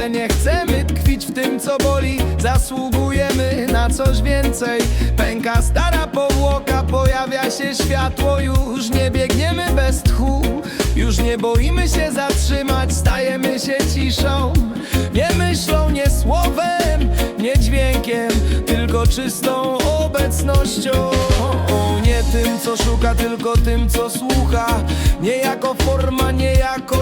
ale nie chcemy tkwić w tym, co boli. Zasługujemy na coś więcej. Pęka stara powłoka, pojawia się światło. Już nie biegniemy bez tchu, już nie boimy się zatrzymać, stajemy się ciszą. Nie myślą, nie słowem, nie dźwiękiem, tylko czystą obecnością. Nie tym, co szuka, tylko tym, co słucha. Nie jako forma, nie jako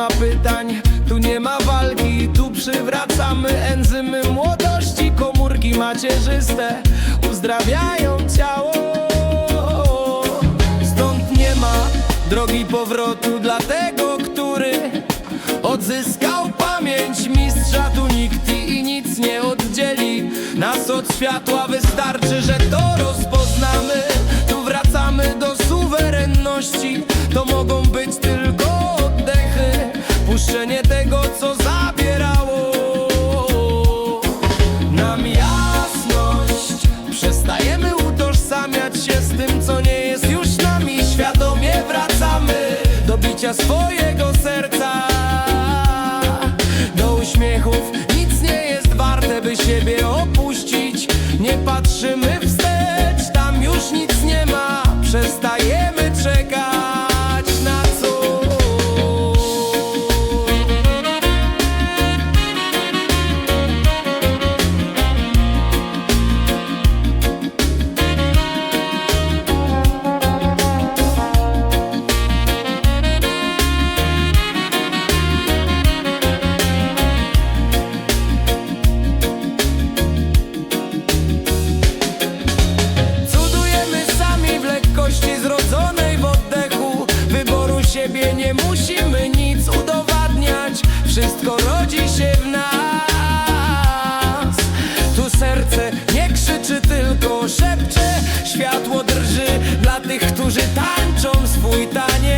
ma pytań, tu nie ma walki, tu przywracamy enzymy młodości. Komórki macierzyste uzdrawiają ciało. Stąd nie ma drogi powrotu dla tego, który odzyskał pamięć mistrza. Tu nikt i nic nie oddzieli nas od światła. Wystarczy, że to rozpoznamy. Swojego serca. Do uśmiechów nic nie jest warte, by siebie opuścić. Nie patrzymy nie musimy nic udowadniać. Wszystko rodzi się w nas. Tu serce nie krzyczy, tylko szepcze. Światło drży dla tych, którzy tańczą swój taniec.